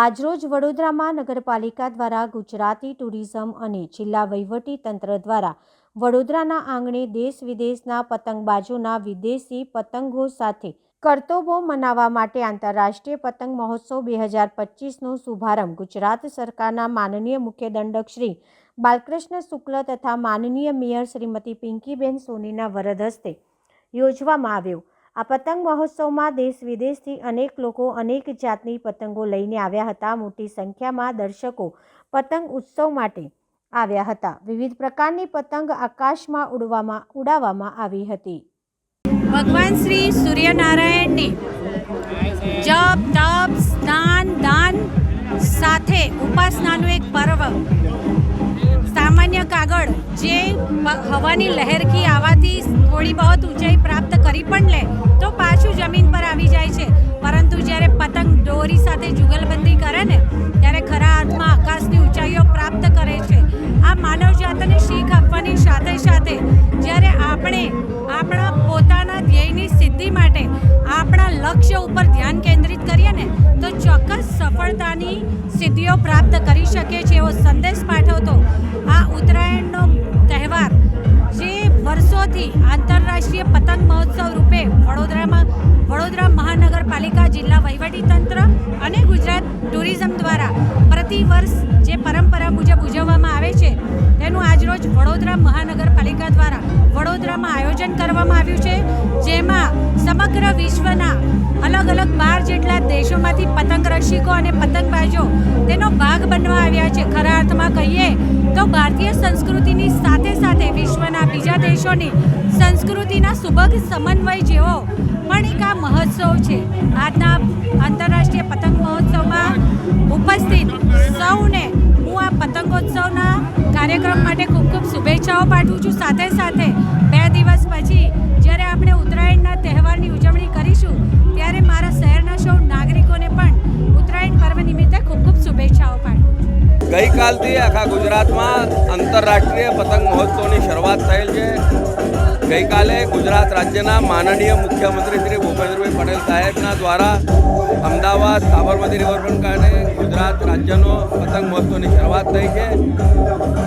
આજરોજ વડોદરામાં નગરપાલિકા દ્વારા ગુજરાતી ટુરિઝમ અને જિલ્લા વહીવટી તંત્ર દ્વારા વડોદરાના આંગણે દેશ વિદેશના પતંગબાજોના વિદેશી પતંગો સાથે કરતબો મનાવવા માટે આંતરરાષ્ટ્રીય પતંગ મહોત્સવ બે હજાર પચીસનો શુભારંભ ગુજરાત સરકારના માનનીય મુખ્ય દંડક શ્રી બાલકૃષ્ણ શુક્લ તથા માનનીય મેયર શ્રીમતી પિંકીબેન સોનીના વરદ હસ્તે યોજવામાં આવ્યો. આ પતંગ મહોત્સવમાં દેશ વિદેશથી અનેક લોકો અનેક જાતની પતંગો લઈને આવ્યા હતા. મોટી સંખ્યામાં દર્શકો પતંગ ઉત્સવ માટે આવ્યા હતા. વિવિધ પ્રકારની પતંગ આકાશમાં ઉડવામાં, ઉડાવવામાં આવી હતી. ભગવાન શ્રી સૂર્યનારાયણની જપ, તપ, સ્નાન, દાન સાથે ઉપાસનાનું એક પર્વ સામાન્ય કાગળ જે હવાની લહેરથી આવવાથી થોડી બહુ ઊંચાઈ પ્રાપ્ત કરી પણ લે, તો પાછું જમીન પર આવી જાય છે. પરંતુ જ્યારે પતંગ દોરી સાથે જુગલબંધી કરે ને, ત્યારે ખરા અર્થમાં આકાશની ઊંચાઈઓ પ્રાપ્ત કરે છે. આ માનવજાતને શીખ આપવાની સાથે સાથે, જ્યારે આપણે આપણા પોતાના ધ્યેયની સિદ્ધિ માટે આપણા લક્ષ્ય ઉપર ધ્યાન કેન્દ્રિત કરીએ ને, તો ચોક્કસ સફળતાની સિદ્ધિઓ પ્રાપ્ત કરી શકે છે એવો સંદેશ પાઠવતો આ જિલ્લા વહીવટીતંત્ર અને ગુજરાત ટુરિઝમ દ્વારા પ્રતિ વર્ષ જે પરંપરા મુજબ ઉજવવામાં આવે છે, તેનું આજરોજ વડોદરા મહાનગરપાલિકા દ્વારા વડોદરામાં આયોજન કરવામાં આવ્યું છે, જેમાં સમગ્ર વિશ્વના અલગ અલગ બાર જેટલા દેશોમાંથી પતંગ રસિકો અને પતંગબાજો તેનો ભાગ બનવા આવ્યા છે. ખરા અર્થમાં કહીએ તો ભારતીય સંસ્કૃતિની સાથે સાથે વિશ્વના બીજા દેશોની સંસ્કૃતિના સુભગ સમન્વય જેવો મહોત્સવ છે. આજના આંતરરાષ્ટ્રીય પતંગ મહોત્સવમાં ઉપસ્થિત સૌને હું આ પતંગોત્સવના કાર્યક્રમ માટે ખૂબ ખૂબ શુભેચ્છાઓ પાઠવું છું. સાથે સાથે બે દિવસ પછી જ્યારે આપણે ઉત્તરાયણના તહેવારની ઉજવણી કરીશું, ત્યારે મારા શહેરના સૌ નાગરિકોને પણ ઉત્તરાયણ પર્વ નિમિત્તે ખૂબ ખૂબ શુભેચ્છાઓ પાઠવું છું. ગઈકાલથી આખા ગુજરાતમાં આંતરરાષ્ટ્રીય પતંગ મહોત્સવની શરૂઆત થયેલ છે. ગઈકાલે ગુજરાત રાજ્યના માનનીય મુખ્યમંત્રી શ્રી ભૂપેન્દ્રભાઈ પટેલ સાહેબના દ્વારા અમદાવાદ સાબરમતી રિવરફ્રન્ટ કારણે ગુજરાત રાજ્યનો પતંગ મહોત્સવની શરૂઆત થઈ છે.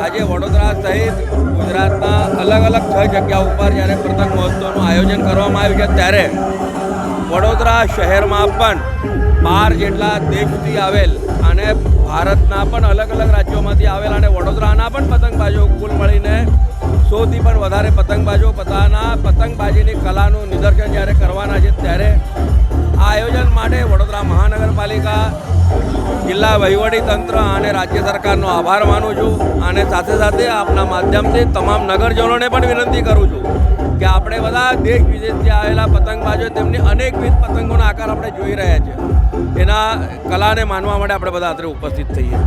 આજે વડોદરા સહિત ગુજરાતના અલગ અલગ છ જગ્યા ઉપર જ્યારે પતંગ મહોત્સવનું આયોજન કરવામાં આવ્યું છે, ત્યારે વડોદરા શહેરમાં પણ બાર જેટલા દેશથી આવેલ અને ભારતના પણ અલગ અલગ રાજ્યોમાંથી આવેલ અને વડોદરાના પણ પતંગબાજો કુલ મળીને સોથી પણ વધારે પતંગબાજો, પોતાના પતંગબાજીની કલાનું નિદર્શન જ્યારે કરવાના છે ત્યારે આ આયોજન માટે વડોદરા મહાનગરપાલિકા, જિલ્લા તંત્ર અને રાજ્ય સરકારનો આભાર માનું છું અને સાથે સાથે આપના માધ્યમથી તમામ નગરજનોને પણ વિનંતી કરું છું કે આપણે બધા દેશ વિદેશથી આવેલા પતંગબાજો તેમની અનેકવિધ પતંગોના આકાર આપણે જોઈ રહ્યા છીએ એના કલાને માનવા માટે આપણે બધા અત્રે ઉપસ્થિત થઈએ.